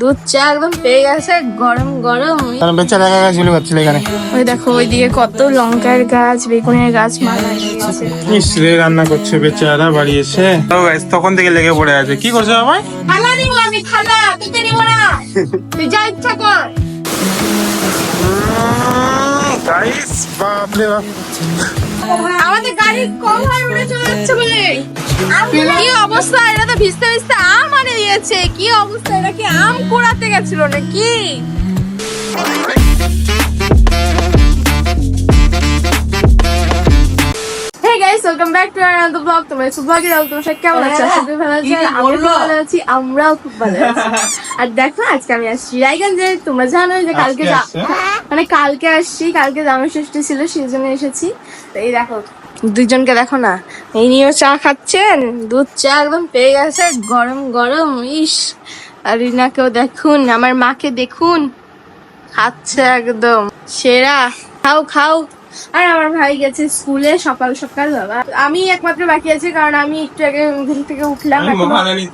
দুধ চা একদম পেয়ে গেছে গরম গরম। কারণ বেচারা একা একা ঝুলে খাচ্ছিল এখানে। ওই দেখো ওইদিকে কত লঙ্কার গাছ বেগুনের গাছ মালা গিয়েছে ইস রান্না করছে বেচারা বাড়ি এসে। তো guys, তখন থেকে লেগে পড়ে আছে। কি করছ বাবাই খালা নিবো আমি খালা তোকে নিবো না। তুই যা ইচ্ছা কর। গাইস বাপ বাপ আমাদের গাড়ি হয়, উড়ে চলে যাচ্ছে বলে। কি অবস্থা? এটা তো ভিজতে ভিজতে আম আনে দিয়েছে। কি অবস্থা? এটা কি আম কুড়াতে গেছিল নাকি? Guys, welcome back to another vlog. তোমরা ভালো আছো তোমরা কেমন আছো? আশা করি ভালো আছো। আর ভালো আছি আমরাও খুব ভালো আছি। আর দেখো আজকে আমি আসছি রায়গঞ্জে। তোমরা জানো যে কালকে? মানে কালকে আসছি কালকে জামাই ষষ্ঠী ছিল সেই জন্য এসেছি। তো এই দেখো দুজনকে দেখো না এই নিয়েও চা খাচ্ছেন। দুধ চা একদম পেয়ে গেছে গরম গরম ইস। আর রিনাকেও দেখুন আমার মাকে দেখুন। খাচ্ছে একদম সেরা। খাও খাও। আর আমার ভাই গেছে স্কুলে সকাল সকাল বাবা। আমি একমাত্র বাকি আছি কারণ আমি একটু আগে ঘুম থেকে উঠলাম। মহারানী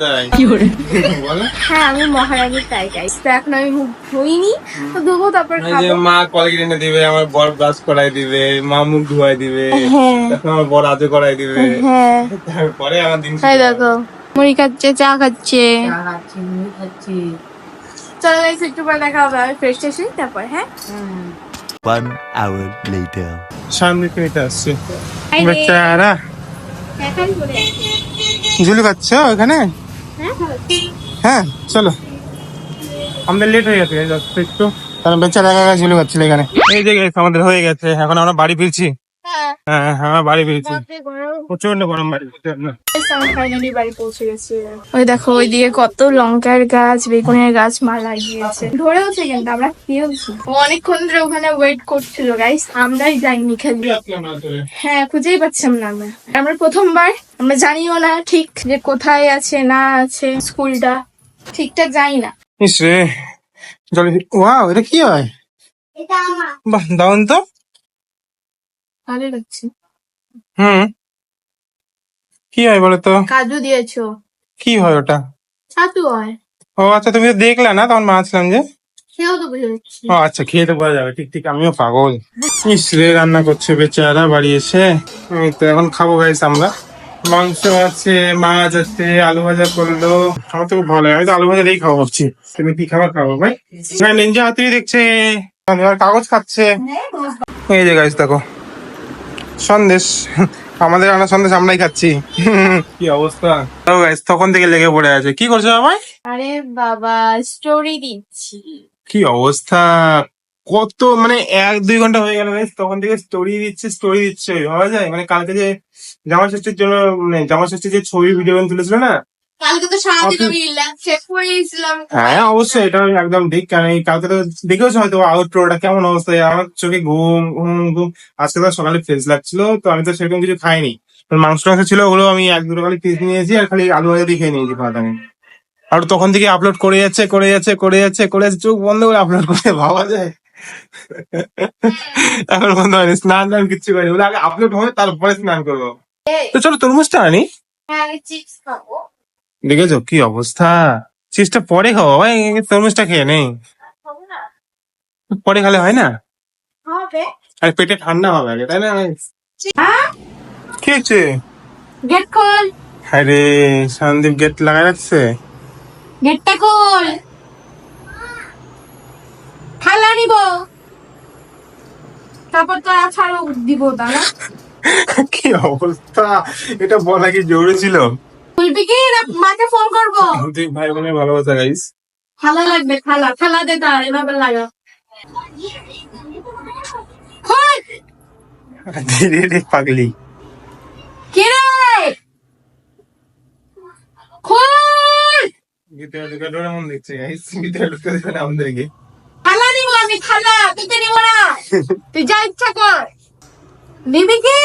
হ্যাঁ আমি মহারানীর তাই গাইস তো এখন আমি মুখ ধুইনি তো ধোবো তারপর খাব। মা কলগেট এনে দিবে আমার বর ব্রাশ করাই দিবে মা মুখ ধোয়াই দিবে হ্যাঁ। তারপর আমার বর আজে করাই দিবে। হ্যাঁ। তারপরে আমার দিন হাই দেখো মুড়ি খাচ্ছে চা খাচ্ছে। চলো একটু পরে দেখা হবে আমি ফ্রেশ এসে তারপর হ্যাঁ? One hour later. সামনে কিনে আসছে। বেচারা ঝুলি খাচ্ছ ওখানে? হ্যাঁ হ্যাঁ চলো। আমাদের লেট হয়ে গেছে একটু। কারণ বেচারা একা একা ঝুলে খাচ্ছিল এখানে। এই যে আমাদের হয়ে গেছে এখন আমরা বাড়ি ফিরছি। হ্যাঁ হ্যাঁ আমরা বাড়ি ফিরছি। প্রচণ্ড গরম বাড়ি প্রচণ্ড। ফাইনালি বাড়ি পৌঁছে গেছি। ওই দেখো ওইদিকে কত লঙ্কার গাছ বেগুনের গাছ মালা গিয়েছে ধরেওছে কিন্তু আমরা অনেকক্ষণ ধরে ওখানে ওয়েট করছিল গাইস আমরাই যাইনি খালি। হ্যাঁ খুঁজেই পাচ্ছিলাম না আমরা। আমরা প্রথমবার আমরা জানিও না ঠিক যে কোথায় আছে না আছে স্কুলটা। ঠিকঠাক জানি না। ইস রে জল ওয়াও এটা কি হয়? বাহ দাউন তো। ভালো লাগছে। হুম। কি হয় বলো তো কাজু দিয়েছ। কি হয় ওটা? ছাতু হয়। ও আচ্ছা তুমি তো দেখলা না তখন মাছলাম যে? সেও তো বুঝে যাচ্ছি। ও আচ্ছা খেয়ে তো বোঝা যাবে। ঠিক ঠিক আমিও পাগল। ইস রে রান্না করছে বেচারা বাড়ি এসে। এই তো এখন খাব গাইস আমরা। মাংস আছে মাছ আছে আলু ভাজা করল। আমার তো খুব ভালো লাগে। আমি তো আলু ভাজা দিয়েই খাব ভাবছি। তুমি কি খাবার খাব ভাই? হ্যাঁ নিনজা হাতুড়ি দেখছে। কাগজ খাচ্ছে। এই যে গাইস দেখো। সন্দেশ। আমাদের আনা সন্দেশ আমরাই খাচ্ছি। কি অবস্থা? গাইস তখন থেকে লেগে পড়ে আছে। কি করছ ভাই আরে বাবা স্টোরি দিচ্ছি। কি অবস্থা? কত মানে এক দুই ঘণ্টা হয়ে গেল গাইস তখন থেকে স্টোরি দিচ্ছে স্টোরি দিচ্ছে। ভাবা যায়? মানে কালকে যে জামা ষষ্ঠীর জন্য মানে জামা ষষ্ঠীর যে ছবি ভিডিও তুলেছিল না কালকে তো সারাদিন আমি রিল্যাক্স চেক করেছিলাম হ্যাঁ অবশ্যই এটা একদম ঠিক কারণ এই কালকে তো দেখেওছো হয়তো আউটরোটা কেমন অবস্থায় আমার চোখে ঘুম ঘুম ঘুম। আজকে তো সকালে লাগছিল তো আমি তো সেরকম কিছু খাইনি। মাংস টাংস ছিল ওগুলো আমি এক দুটো খালি নিয়েছি আর খালি আলু ভাজা দিয়ে খেয়ে নিয়েছি আর তখন থেকে আপলোড করে যাচ্ছে করে যাচ্ছে করে যাচ্ছে করে যাচ্ছে চোখ বন্ধ করে আপলোড করে ভাবা যায়। এখন বন্ধ হয়নি স্নান টান কিচ্ছু করিনি। বলে আগে আপলোড হবে তারপরে স্নান করব। তো চলো তরমুজটা আনি। হ্যাঁ চিপস খাব। দেখেছ? কি অবস্থা? চিজটা পরে খাওয়া ভাই তরমুজটা খেয়ে নেই। পরে খেলে হয় না? আর পেটে ঠান্ডা হবে আগে তাই না? হ্যাঁ? কি হচ্ছে? গেট খোল। আরে সন্দীপ গেট লাগা যাচ্ছে গেটটা খোল। থালা নিব। তারপর তো দিব দাদা। কি অবস্থা? এটা বলা কি জরুরি ছিল? খুলবি কি মাকে ফোন করব। দুই ভাই বোনের ভালোবাসা গাইস থালা লাগবে থালা থালা দে তার এভাবে লাগা। ধীরে ধীরে পাগলি। কে রে খোল! ভিতরে ঢুকে ডোরে মন দেখছে গাইস ভিতরে ঢুকে দেবে না আমাদেরকে থালা নিব আমি থালা তুই নিব না। তুই যা ইচ্ছা কর। নিবি কি?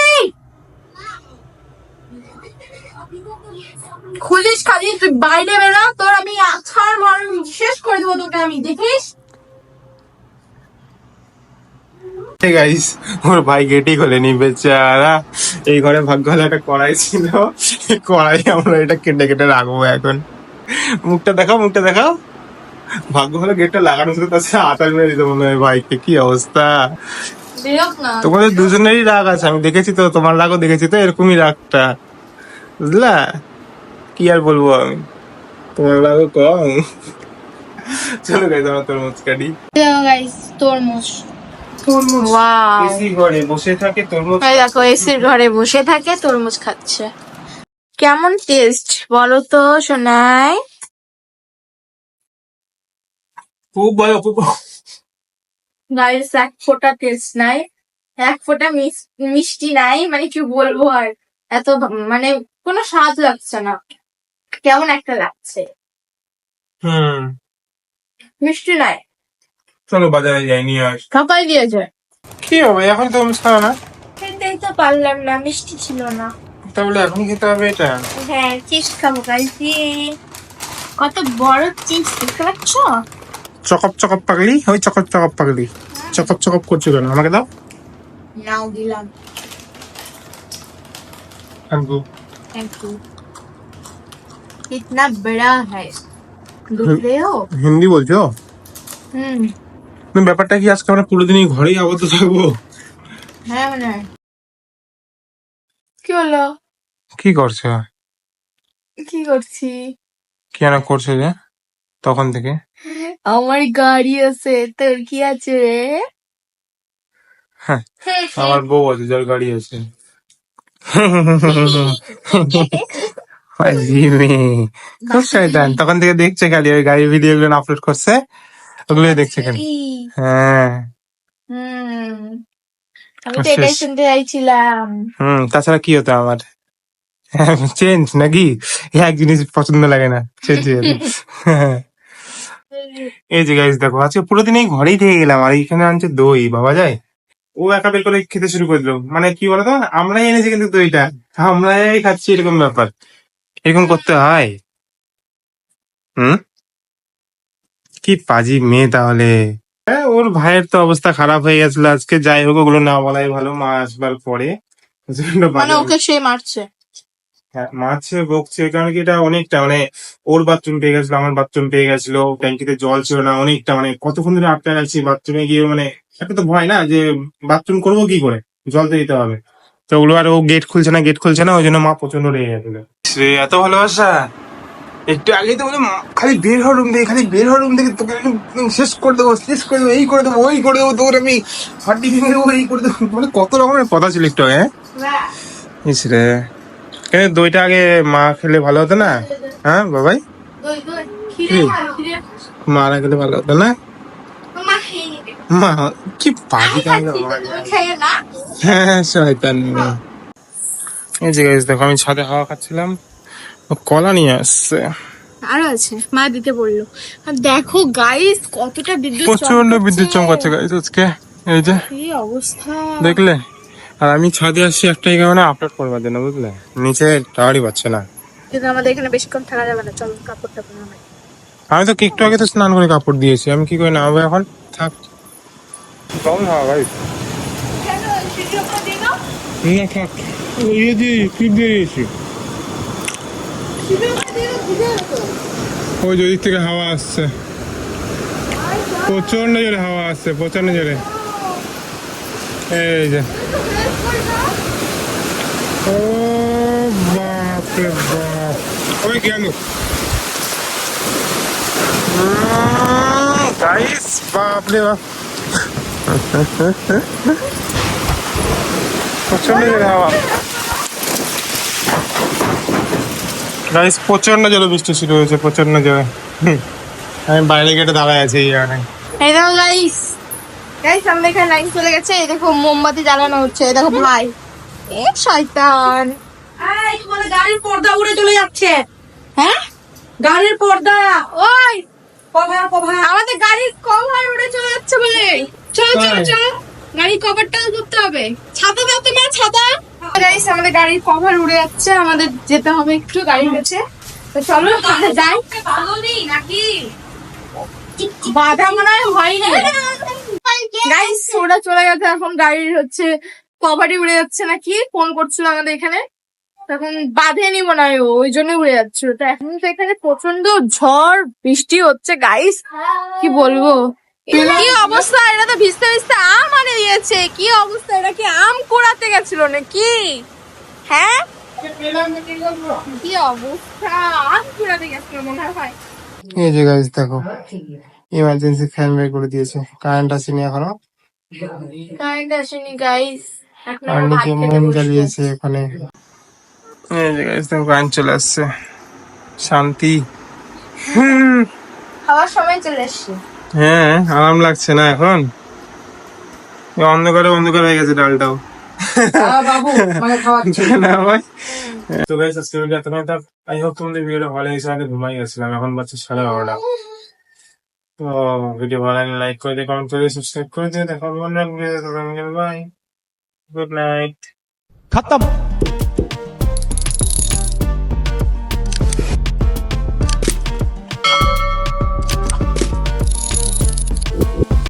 খুলিস খালি তুই বাইরে বেরা তোর আমি আছাড় মার শেষ করে দেবো তোকে আমি দেখিস? গাইস ওর ভাই গেটই খোলেনি বেচারা। এই ঘরে ভাগ্য হলে একটা কড়াই ছিল। কড়াই আমরা এটা কেটে কেটে রাখব এখন। মুখটা দেখাও মুখটা দেখাও। ভাগ্য ভালো গেটটা লাগানো ছিল তার সাথে আটার মেরে দিতে মনে হয় বাইককে কি অবস্থা? তোমাদের দুজনেরই রাগ আছে আমি দেখেছি তো তোমার রাগও দেখেছি তো এরকমই রাগটা। বুঝলা? কি আর বলব আমি? তোমার রাগও কম। চলো গাইজ আমার তরমুজ কাটি তরমুজ তরমুজ ওয়াও এসি ঘরে বসে থাকে তরমুজ এই দেখো এসির ঘরে বসে থাকে তরমুজ খাচ্ছে। কেমন টেস্ট বলো তো শোনাই খুব ভালো খুব ভালো। এক ফোঁটা টেস্ট নাই। এক ফোঁটা মিষ্টি নাই মানে কি বলব আর। এত মানে কোনো স্বাদ লাগছে না। কেমন একটা লাগছে। হুম। মিষ্টি নাই। চলো বাজারে যাই নিয়ে আস কাপাই দিয়েছে কি হবে এখন তরমুজ খাও না। খেতেই তো পারলাম না মিষ্টি ছিল না। তাহলে এখন খেতে হবে এটা? হ্যাঁ চিপস খাব কত বড় চিপস দেখতে পাচ্ছ? চকপ চকপ পাগলি ওই চকপ চকপ পাগলি। চকপ চকপ করছ কেন? আমাকে দাও। নাও দিলাম। থ্যাংক थैंक यू कितना बड़ा है देख रहे हो হিন্দি বলছো হুম তুমি ব্যাপারটা কি আজকে আমরা পুরো দিনই ঘরেই আবদ্ধ থাকবো হ্যাঁ মনে হয় কি হলো কি করছো কি করছি কি না করছো যে তখন থেকে আমার গাড়ি আছে তোর কি আছে রে হ্যাঁ, আমার বউ আছে যার গাড়ি আছে পাজি মেয়ে। খুব শয়তান। তখন থেকে দেখছে খালি ওই গাড়ির ভিডিও গুলো আপলোড করছে ওগুলোই দেখছে খালি। হ্যাঁ। হুম। আমি তো এটাই। শুনতে চাইছিলাম। হুম তাছাড়া কি হতো আমার? চেঞ্জ নাকি? এক জিনিস পছন্দ লাগে না চেঞ্জ এই যে গাইজ দেখো আজকে পুরো দিন এই ঘরেই থেকে গেলাম আর এইখানে আনছে দই বাবা যায়। ও একা বের করে খেতে শুরু করে দিল। মানে কি বলতো? আমরাই এনেছি কিন্তু দইটা। আমরাই খাচ্ছি এরকম ব্যাপার। এরকম করতে হয়? হুম? কি পাজি মেয়ে তাহলে? হ্যাঁ, ওর ভাইয়ের তো অবস্থা খারাপ হয়ে গেছিল আজকে। যাই হোক ওগুলো না বলাই ভালো মা আসবার পরে। মানে ওকে সে মারছে? হ্যাঁ, মারছে বকছে কারণ কি এটা অনেকটা মানে ওর বাথরুম পেয়ে গেছিল আমার বাথরুম পেয়ে গেছিল ট্যাঙ্কিতে জল ছিল না অনেকটা মানে কতক্ষণ ধরে আটকে রাখছি বাথরুমে গিয়ে মানে একটা তো ভয় না যে বাথরুম করব কি করে? জল তো দিতে হবে। তো ওগুলো আর ও গেট খুলছে না গেট খুলছে না ওই জন্য মা প্রচণ্ড রেগে গেছিল। সে এত ভালোবাসা? একটু আগেই তো বলে খালি বের হওয়ার রুম থেকে খালি বের হওয়ার রুম থেকে তোকে শেষ করে দেবো শেষ করে দেবো এই করে দেবো ওই করে দেবো তোর আমি হাড্ডি ভেঙে দেবো এই করে দেবো। মানে কত রকমের কথা ছিল একটু আগে, হ্যাঁ? ইস রে। কেন দইটা আগে মা খেলে ভালো হতো না? হ্যাঁ বাবাই? মারা গেলে ভালো হতো না? মা কি পাগি খেয়ে না হ্যাঁ শয়তান। মেয়ে। এই যে guys, দেখো আমি ছাদে হাওয়া খাচ্ছিলাম। ও কলা নিয়ে আসছে। আরও আছে। মা দিতে বলল। আর দেখো গাইস কতটা বিদ্যুৎ প্রচণ্ড। বিদ্যুৎ চমকাচ্ছে গাইজ আজকে। এই যে। কি অবস্থা? দেখলে? আর আমি ছাদে আসছি একটাই কারণে আপলোড করবার জন্য বুঝলে? নিচে টাওয়ারই পাচ্ছে না। কিন্তু আমাদের এখানে বেশিক্ষণ থাকা যাবে না। চলো কাপড় টাপড় নামাই। আমি তো একটু আগে তো স্নান করে কাপড় দিয়েছি। আমি কি করে নামাবো এখন? থাক। ভাই। কেন ভিডিও করে দিই না থাক। ইয়ে দিয়ে ক্লিপ দিয়ে দিয়েছি। ওই যে ওদিক থেকে হাওয়া আসছে। প্রচণ্ড জোরে হাওয়া আসছে প্রচণ্ড জোরে। এই যে। ও বাপ রে বাপ। ওই গেল গাইস বাপ রে বাপ। প্রচণ্ড জোরে হাওয়া। গাইস প্রচণ্ড জোরে বৃষ্টি শুরু হয়েছে প্রচণ্ড জোরে। আমি বাইরে গেটে দাঁড়ায় আছি এই কারণে। এই দেখো গাইস গাইস আমাদের এখানে লাইন চলে গেছে এই দেখো মোমবাতি জ্বালানো হচ্ছে এই দেখো ভাই। এ শয়তান। এই তোমাদের গাড়ির পর্দা উড়ে চলে যাচ্ছে। হ্যাঁ? গাড়ির পর্দা। ওই কভার কভার আমাদের গাড়ির কভার উড়ে চলে যাচ্ছে বলে। চলো চলো? চলো। গাড়ির কভারটাও করতে হবে। ছাতা দাও তোমার ছাতা। গাইস আমাদের গাড়ির কভার উড়ে যাচ্ছে। আমাদের যেতে হবে একটু গাড়ির কাছে তো চলো তাহলে যাই। ভালো নেই নাকি বাধা মনে হয় হয়নি। গাইস ওরা চলে গেছে। এখন গাড়ির হচ্ছে কভারই উড়ে যাচ্ছে নাকি? ফোন করছিল আমাদের এখানে। তখন বাঁধেনি মনে হয় ও, ওই জন্য উড়ে যাচ্ছিল তো এখন তো এখানে প্রচণ্ড ঝড় বৃষ্টি হচ্ছে গাইস কি বলব? কি অবস্থা? এটা তো ভিজতে ভিজতে আম আনে দিয়েছে। কি অবস্থা? এটা কি আম কুড়াতে গেছিল নাকি? হ্যাঁ? কি অবস্থা? আম কুড়াতে গেছিল মনে হয়। এই যে গাইস দেখো ইমার্জেন্সি ফ্যান বের করে দিয়েছে। কারেন্ট আসেনি এখনও। কারেন্ট আসেনি গাইস এখন আর নিচে মন জ্বালিয়েছে ওখানে এই যে গাইস দেখো কারেন্ট চলে আসছে। শান্তি। হুম খাওয়ার সময় চলে এসছি। হ্যাঁ আরাম লাগছে না এখন? অন্ধকারে অন্ধকার হয়ে গেছে ডালটাও। ভালো আমি ঘুমাই গেছিলাম। এখন বাচ্চা ভিডিও লাইক করে দিয়ে করে করে দিয়ে গুড নাইট খতম